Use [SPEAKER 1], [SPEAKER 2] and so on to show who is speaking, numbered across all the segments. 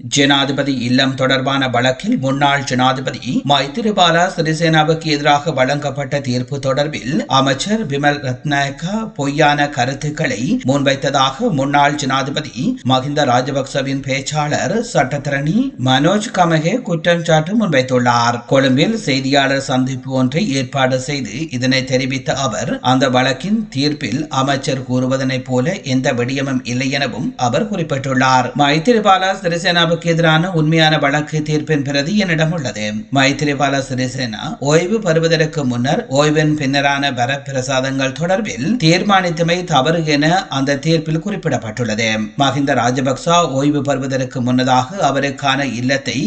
[SPEAKER 1] ஜனாதிபதி இல்லம் தொடர்பான வழக்கில் முன்னாள் ஜனாதிபதி மைத்திரிபால சிறிசேனாவுக்கு எதிராக வழங்கப்பட்ட தீர்ப்பு தொடர்பில் அமைச்சர் விமல் ரத்நாயக்க பொய்யான கருத்துக்களை முன்வைத்ததாக முன்னாள் ஜனாதிபதி மஹிந்த ராஜபக்சவின் பேச்சாளர் சட்டத்திரணி மனோஜ் கமகே குற்றம் சாட்டு முன்வைத்துள்ளார். கொழும்பில் செய்தியாளர் சந்திப்பு ஒன்றை ஏற்பாடு செய்து இதனை தெரிவித்த அவர் அந்த வழக்கின் தீர்ப்பில் அமைச்சர் கூறுவதனைப் போல எந்த விடயமும் இல்லை எனவும் அவர் குறிப்பிட்டுள்ளார். மைத்திரிபால சிறிசேனா சிறிசேனாவுக்கு எதிரான உண்மையான வழக்கு தீர்ப்பின் பிரதி என்னிடம் உள்ளது. மைத்திரிபால சிறிசேனா ஓய்வு பெறுவதற்கு முன்னர் ஓய்வின் பின்னரான வரப்பிரசாதங்கள் தொடர்பில் தீர்மானித்தமை தவறு என அந்த தீர்ப்பில் குறிப்பிடப்பட்டுள்ளது. மஹிந்த ராஜபக்சா ஓய்வு பெறுவதற்கு முன்னதாக அவருக்கான இல்லத்தை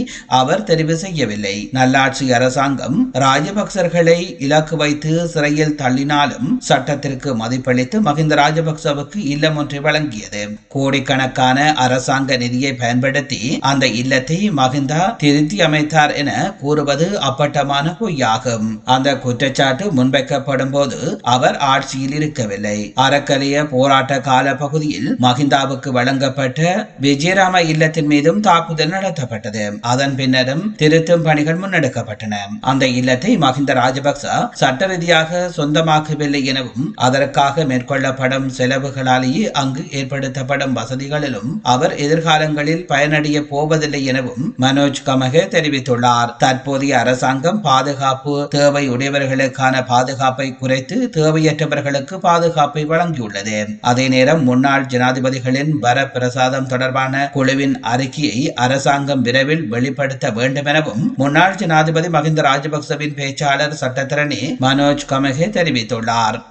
[SPEAKER 1] அவர் தெரிவு செய்யவில்லை. நல்லாட்சி அரசாங்கம் ராஜபக்சர்களை இலக்கு வைத்து சிறையில் தள்ளினாலும் சட்டத்திற்கு மதிப்பளித்து மஹிந்த ராஜபக்சவுக்கு இல்லம் ஒன்றை வழங்கியது. கோடிக்கணக்கான அரசாங்க நிதியை பயன்படுத்தி அந்த இல்லத்தை மகிந்தா திருத்தி அமைத்தார் என கூறுவது அப்பட்டமான பொய்யாகும். அந்த குற்றச்சாட்டு முன்வைக்கப்படும் போது அவர் ஆட்சியில் இருக்கவில்லை. அறக்கலைய போராட்ட கால பகுதியில் மகிந்தாவுக்கு வழங்கப்பட்ட விஜயராம இல்லத்தின் மீதும் தாக்குதல் நடத்தப்பட்டது. அதன் பின்னரும் திருத்தும் பணிகள் முன்னெடுக்கப்பட்டன. அந்த இல்லத்தை மகிந்த ராஜபக்ச சட்ட ரீதியாக சொந்தமாக்கவில்லை எனவும் அதற்காக மேற்கொள்ளப்படும் செலவுகளாலேயே அங்கு ஏற்படுத்தப்படும் வசதிகளிலும் அவர் எதிர்காலங்களில் பயனடைய போவதில்லை எனவும் மனோஜ் கமக தெரிவித்துள்ளார். தற்போதைய அரசாங்கம் பாதுகாப்பு தேவை உடையவர்களுக்கான பாதுகாப்பை குறைத்து தேவையற்றவர்களுக்கு பாதுகாப்பை வழங்கியுள்ளது. அதே நேரம் முன்னாள் ஜனாதிபதிகளின் வரப்பிரசாதம் தொடர்பான குழுவின் அறிக்கையை அரசாங்கம் விரைவில் வெளிப்படுத்த வேண்டும் எனவும் முன்னாள் ஜனாதிபதி மஹிந்த ராஜபக்சவின் பேச்சாளர் சட்டத்திரணி மனோஜ் கமகே தெரிவித்துள்ளார்.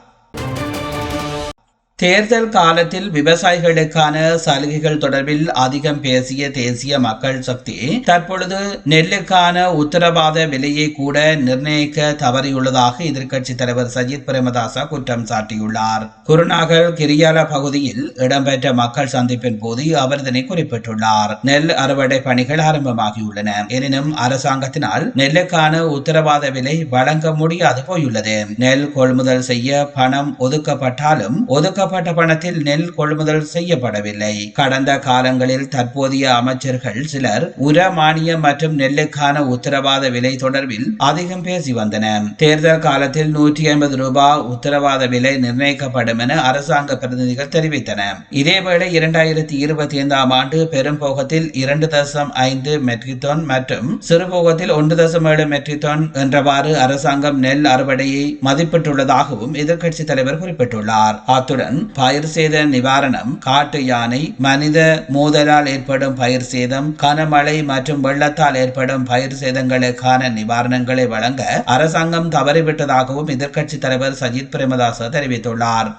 [SPEAKER 1] தேர்தல் காலத்தில் விவசாயிகளுக்கான சலுகைகள் தொடர்பில் அதிகம் பேசிய தேசிய மக்கள் சக்தி தற்பொழுது நெல்லுக்கான உத்தரவாத விலையை கூட நிர்ணயிக்க தவறியுள்ளதாக எதிர்க்கட்சித் தலைவர் சஜித் பிரேமதாசா குற்றம் சாட்டியுள்ளார். குருநாகல் கிரியால பகுதியில் இடம்பெற்ற மக்கள் சந்திப்பின் போது அவர் இதனை குறிப்பிட்டுள்ளார். நெல் அறுவடை பணிகள் ஆரம்பமாகியுள்ளன. எனினும் அரசாங்கத்தினால் நெல்லுக்கான உத்தரவாத விலை வழங்க முடியாது போயுள்ளது. நெல் கொள்முதல் செய்ய பணம் ஒதுக்கப்பட்டாலும் ஒதுக்க ஒதுக்கப்பட்ட பணத்தில் நெல் கொள்முதல் செய்யப்படவில்லை. கடந்த காலங்களில் தற்போதைய அமைச்சர்கள் சிலர் உர மானியம் மற்றும் நெல்லுக்கான உத்தரவாத விலை தொடர்பில் அதிகம் பேசி வந்தன தேர்தல் காலத்தில் நூற்றி ஐம்பது ரூபாய் உத்தரவாத விலை நிர்ணயிக்கப்படும் என அரசாங்க பிரதிநிதிகள் தெரிவித்தனர். இதேவேளை இரண்டாயிரத்தி இருபத்தி ஐந்தாம் ஆண்டு பெரும்போகத்தில் இரண்டு தசம் ஐந்து மெட்ரிக் டன் மற்றும் சிறுபோகத்தில் ஒன்று தசம் ஏழு மெட்ரிக் டன் என்றவாறு அரசாங்கம் நெல் அறுவடையை மதிப்பிட்டுள்ளதாகவும் எதிர்க்கட்சி தலைவர் குறிப்பிட்டுள்ளார். அத்துடன் பயிர் சேத நிவாரணம் காட்டு யானை மனித மோதலால் ஏற்படும் பயிர் சேதம் கனமழை மற்றும் வெள்ளத்தால் ஏற்படும் பயிர் சேதங்களுக்கான நிவாரணங்களை வழங்க அரசாங்கம் தவறிவிட்டதாகவும் எதிர்க்கட்சி தலைவர் சஜித் பிரேமதாச தெரிவித்துள்ளார்.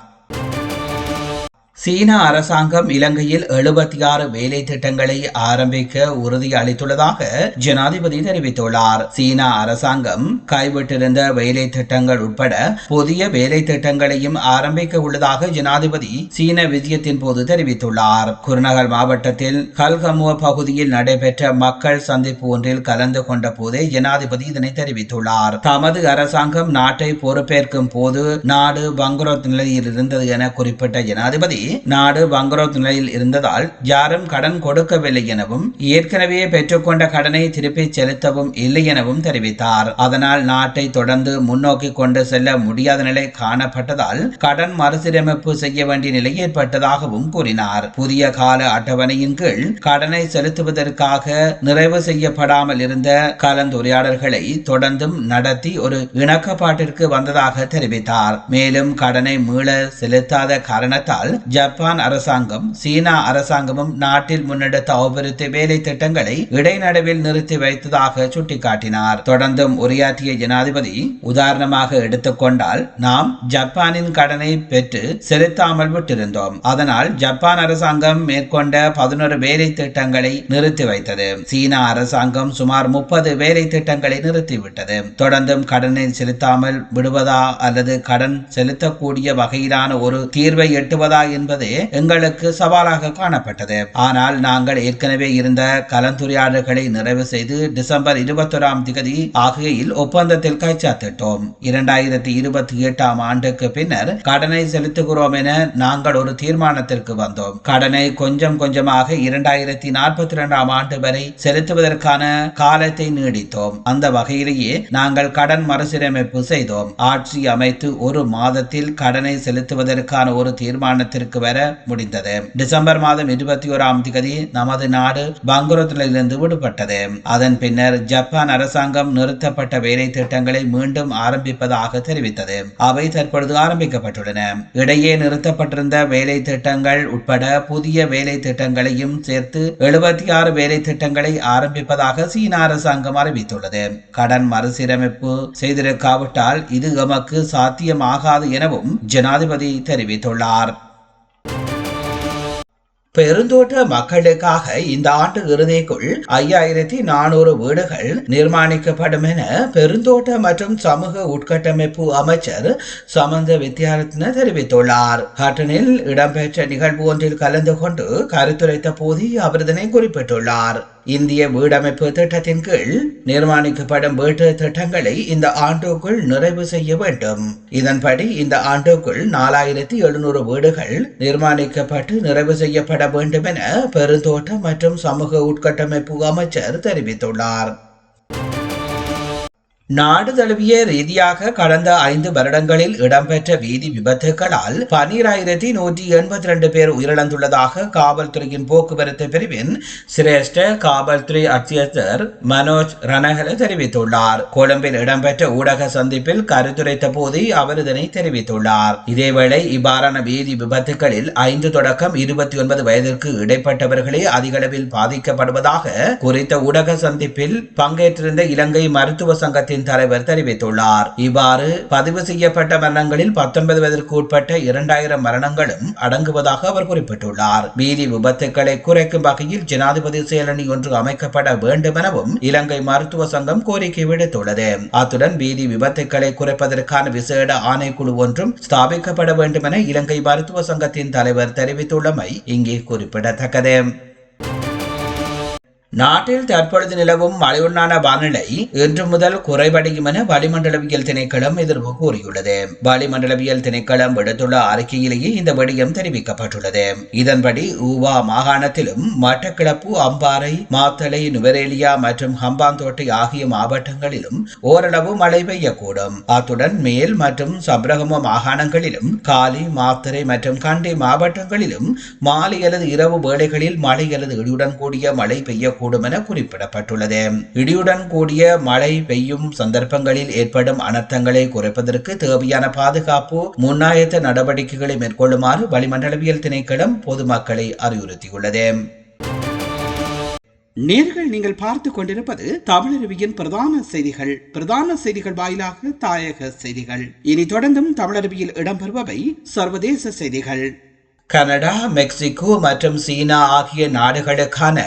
[SPEAKER 1] சீன அரசாங்கம் இலங்கையில் எழுபத்தி ஆறு வேலை திட்டங்களை ஆரம்பிக்க உறுதி அளித்துள்ளதாக ஜனாதிபதி தெரிவித்துள்ளார். சீன அரசாங்கம் கைவிட்டிருந்த வேலை திட்டங்கள் உட்பட புதிய வேலை திட்டங்களையும் ஆரம்பிக்க உள்ளதாக ஜனாதிபதி சீன விஜயத்தின் போது தெரிவித்துள்ளார். குருநகர் மாவட்டத்தில் கல்கமுவ பகுதியில் நடைபெற்ற மக்கள் சந்திப்பு ஒன்றில் கலந்து கொண்ட போதே ஜனாதிபதி இதனை தெரிவித்துள்ளார். தமது அரசாங்கம் நாட்டை பொறுப்பேற்கும் போது நாடு பங்குரோத் நிலையில் இருந்தது என குறிப்பிட்ட ஜனாதிபதி நாடு பங்கரோத் நிலையில் இருந்ததால் யாரும் கடன் கொடுக்கவில்லை எனவும் ஏற்கனவே பெற்றுக்கொண்ட கடனை திருப்பி செலுத்தவும் இல்லை எனவும் தெரிவித்தார். அதனால் நாட்டை தொடர்ந்து முன்னோக்கி கொண்டு செல்ல முடியாத நிலை காணப்பட்டதால் கடன் மறுசீரமைப்பு செய்ய வேண்டிய நிலை ஏற்பட்டதாகவும் கூறினார். புதிய கால அட்டவணையின் கீழ் கடனை செலுத்துவதற்காக நிறைவு செய்யப்படாமல் இருந்த கலந்துரையாடல்களை தொடர்ந்தும் நடத்தி ஒரு இணக்கப்பாட்டிற்கு வந்ததாக தெரிவித்தார். மேலும் கடனை மீள செலுத்தாத காரணத்தால் ஜப்பான் அரசாங்கம் சீனா அரசாங்கமும் நாட்டில் முன்னெடுத்த அபிவிருத்தி வேலை திட்டங்களை இடைநடுவில் நிறுத்தி வைத்ததாக சுட்டிக்காட்டினார். தொடர்ந்தும் உரையாற்றிய ஜனாதிபதி உதாரணமாக எடுத்துக்கொண்டால் நாம் ஜப்பானின் கடனை பெற்று செலுத்தாமல் விட்டிருந்தோம். அதனால் ஜப்பான் அரசாங்கம் மேற்கொண்ட பதினொரு வேலை திட்டங்களை நிறுத்தி வைத்தது. சீனா அரசாங்கம் சுமார் முப்பது வேலை திட்டங்களை நிறுத்திவிட்டது தொடர்ந்தும் கடனை செலுத்தாமல் விடுவதா அல்லது கடன் செலுத்தக்கூடிய வகையிலான ஒரு தீர்வை எட்டுவதா என்று என்பதே எங்களுக்கு சவாலாக காணப்பட்டது. ஆனால் நாங்கள் ஏற்கனவே இருந்த கலந்துரையாடல்களை நிறைவு செய்து டிசம்பர் இருபத்தொராம் திகதி ஆகியில் ஒப்பந்தத்தில் கைச்சாத்திட்டோம் இரண்டாயிரத்தி இருபத்தி எட்டாம் ஆண்டுக்கு பின்னர் கடனை செலுத்துகிறோம் என நாங்கள் ஒரு தீர்மானத்திற்கு வந்தோம். கடனை கொஞ்சம் கொஞ்சமாக இரண்டாயிரத்தி நாற்பத்தி இரண்டாம் ஆண்டு வரை செலுத்துவதற்கான காலத்தை நீடித்தோம். அந்த வகையிலேயே நாங்கள் கடன் மறுசீரமைப்பு செய்தோம். ஆட்சி அமைத்து ஒரு மாதத்தில் கடனை செலுத்துவதற்கான ஒரு தீர்மானத்திற்கு வர முடிந்தது. டிசம்பர் மாதம் இருபத்தி ஓராம் தேதி நமது நாடு பங்குரத்திலிருந்து விடுபட்டது. அதன் பின்னர் ஜப்பான் அரசாங்கம் நிறுத்தப்பட்ட வேலை திட்டங்களை மீண்டும் ஆரம்பிப்பதாக தெரிவித்தது. அவை தற்பொழுது ஆரம்பிக்கப்பட்டுள்ளன. இடையே நிறுத்தப்பட்டிருந்த வேலை திட்டங்கள் உட்பட புதிய வேலை திட்டங்களையும் சேர்த்து எழுபத்தி ஆறு வேலை திட்டங்களை ஆரம்பிப்பதாக சீன அரசாங்கம் அறிவித்துள்ளது. கடன் மறுசீரமைப்பு செய்திருக்காவிட்டால் இது எமக்கு சாத்தியமாகாது எனவும் ஜனாதிபதி தெரிவித்துள்ளார். பெருந்தோட்ட மக்களுக்காக இந்த ஆண்டு இறுதிக்குள் ஐயாயிரத்தி நானூறு வீடுகள் நிர்மாணிக்கப்படும் என பெருந்தோட்ட மற்றும் சமூக உட்கட்டமைப்பு அமைச்சர் சமந்த வித்யாரத்ன தெரிவித்துள்ளார். ஹட்டனில் இடம்பெற்ற நிகழ்வு ஒன்றில் கலந்து கொண்டு கருத்துரைத்த போது அவர் இதனை குறிப்பிட்டுள்ளார். இந்திய வீடமைப்பு திட்டத்தின் கீழ் நிர்மாணிக்கப்படும் வீட்டு திட்டங்களை இந்த ஆண்டுக்குள் நிறைவு செய்ய வேண்டும். இதன்படி இந்த ஆண்டுக்குள் நாலாயிரத்தி எழுநூறு வீடுகள் நிர்மாணிக்கப்பட்டு நிறைவு செய்யப்பட வேண்டும் என பெருந்தோட்டம் மற்றும் சமூக உட்கட்டமைப்பு அமைச்சர் தெரிவித்துள்ளார். நாடு தழுவிய ரீதியாக கடந்த ஐந்து வருடங்களில் இடம்பெற்ற வீதி விபத்துகளால் பனிராயிரத்தி நூற்றி எண்பத்தி ரெண்டு பேர் உயிரிழந்துள்ளதாக காவல்துறையின் போக்குவரத்து பிரிவின் சிரேஷ்ட காவல்துறை அத்தியர் மனோஜ் ரணகல தெரிவித்துள்ளார். கொழும்பில் இடம்பெற்ற ஊடக சந்திப்பில் கருத்துரைத்த போது அவர் இதனை தெரிவித்துள்ளார். இதேவேளை இவ்வாறான வீதி விபத்துகளில் ஐந்து தொடக்கம் இருபத்தி ஒன்பது வயதிற்கு இடைப்பட்டவர்களே அதிகளவில் பாதிக்கப்படுவதாக குறித்த ஊடக சந்திப்பில் பங்கேற்றிருந்த இலங்கை மருத்துவ சங்கத்தின் சங்கத்தின் தலைவர் தெரிவித்துள்ளார். இவ்வாறு பதிவு செய்யப்பட்ட மரணங்களில் பத்தொன்பது வயதிற்கு உட்பட்ட இரண்டாயிரம் மரணங்களும் அடங்குவதாக அவர் குறிப்பிட்டுள்ளார். வீதி விபத்துக்களை குறைக்கும் வகையில் ஜனாதிபதி செயலணி ஒன்று அமைக்கப்பட வேண்டும் எனவும் இலங்கை மருத்துவ சங்கம் கோரிக்கை விடுத்துள்ளது. அத்துடன் வீதி விபத்துக்களை குறைப்பதற்கான விசேட ஆணைக்குழு ஒன்றும் ஸ்தாபிக்கப்பட வேண்டும் என இலங்கை மருத்துவ சங்கத்தின் தலைவர் தெரிவித்துள்ளமை இங்கே குறிப்பிடத்தக்கது. நாட்டில் தற்பொழுது நிலவும் மழையுண்டான வானிலை இன்று முதல் குறைவடையும் என வளிமண்டலவியல் திணைக்களம் எதிர்ப்பு கூறியுள்ளது. வளிமண்டலவியல் திணைக்களம் விடுத்துள்ள அறிக்கையிலேயே இந்த விடயம் தெரிவிக்கப்பட்டுள்ளது. இதன்படி ஊவா மாகாணத்திலும் மட்டக்கிளப்பு அம்பாறை மாத்தளை நுவரேலியா மற்றும் ஹம்பாந்தோட்டை ஆகிய மாவட்டங்களிலும் ஓரளவு மழை பெய்யக்கூடும். அத்துடன் மேல் மற்றும் சப்ரகம மாகாணங்களிலும் காலி மாத்தரை மற்றும் கண்டி மாவட்டங்களிலும் மாலை அல்லது இரவு வேளைகளில் மழை அல்லது இடியுடன் கூடிய மழை பெய்யக்கூடும். கூடும் என குறிப்பிடப்பட்டுள்ளது. இடியுடன் கூடிய மழை பெய்யும் சந்தர்ப்பங்களில் ஏற்படும் அனர்த்தங்களை குறைப்பதற்கு தேவையான பாதுகாப்பு முன்னாயத்த நடவடிக்கைகளை மேற்கொள்ளுமாறு வளிமண்டலவியல் திணைக்களம் பொதுமக்களை அறிவுறுத்தியுள்ளது.
[SPEAKER 2] நேர்கள் நீங்கள் பார்த்து கொண்டிருப்பது தமிழருவியின் பிரதான செய்திகள். பிரதான செய்திகள் வாயிலாக தாயக செய்திகள். இனி தொடர்ந்தும் தமிழருவியில் இடம்பெறுபவை சர்வதேச செய்திகள்.
[SPEAKER 1] கனடா மெக்சிகோ மற்றும் சீனா ஆகிய நாடுகளுக்கான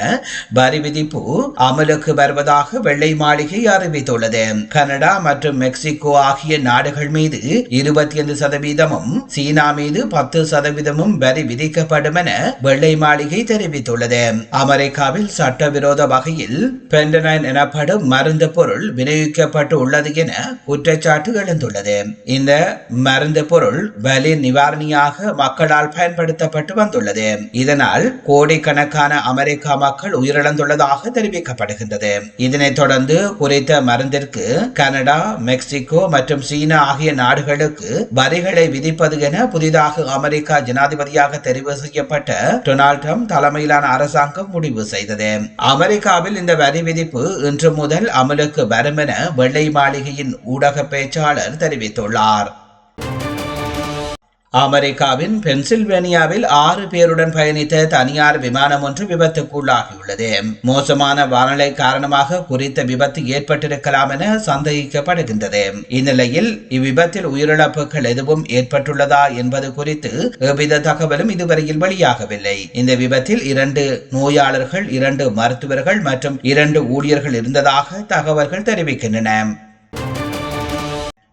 [SPEAKER 1] வரி விதிப்பு அமலுக்கு வருவதாக வெள்ளை மாளிகை அறிவித்துள்ளது. கனடா மற்றும் மெக்சிகோ ஆகிய நாடுகள் மீது இருபத்தி ஐந்து சதவீதமும் சீனா மீது பத்து சதவீதமும் வரி விதிக்கப்படும் என வெள்ளை மாளிகை தெரிவித்துள்ளது. அமெரிக்காவில் சட்டவிரோத வகையில் பெண்டனைன் எனப்படும் மருந்து பொருள் விநியோகிக்கப்பட்டு உள்ளது என குற்றச்சாட்டு எழுந்துள்ளது. இந்த மருந்து பொருள் வலி நிவாரணியாக மக்களால் பயன்படுத்த பயன்படுத்தப்பட்டு வந்துள்ளது. இதனால் கோடிக்கணக்கான அமெரிக்கா மக்கள் உயிரிழந்துள்ளதாக தெரிவிக்கப்படுகின்றது. இதனைத் தொடர்ந்து குறித்த மருந்திற்கு கனடா மெக்சிகோ மற்றும் சீனா ஆகிய நாடுகளுக்கு வரிகளை விதிப்பது என புதிதாக அமெரிக்கா ஜனாதிபதியாக தெரிவு செய்யப்பட்ட டொனால்ட் ட்ரம்ப் தலைமையிலான அரசாங்கம் முடிவு செய்தது. அமெரிக்காவில் இந்த வரி விதிப்பு இன்று முதல் அமலுக்கு வரும் என வெள்ளை மாளிகையின் ஊடக பேச்சாளர் தெரிவித்துள்ளார். அமெரிக்காவின் பென்சில்வேனியாவில் ஆறு பேருடன் பயணித்த தனியார் விமானம் ஒன்று விபத்துக்குள்ளாகியுள்ளது. மோசமான வானிலை காரணமாக குறித்த விபத்து ஏற்பட்டிருக்கலாம் என சந்தேகிக்கப்படுகின்றது. இந்நிலையில் இவ்விபத்தில் உயிரிழப்புகள் எதுவும் ஏற்பட்டுள்ளதா என்பது குறித்து எவ்வித தகவலும் இதுவரையில் வெளியாகவில்லை. இந்த விபத்தில் இரண்டு நோயாளர்கள் இரண்டு மருத்துவர்கள் மற்றும் இரண்டு ஊழியர்கள் இருந்ததாக தகவல்கள் தெரிவிக்கின்றன.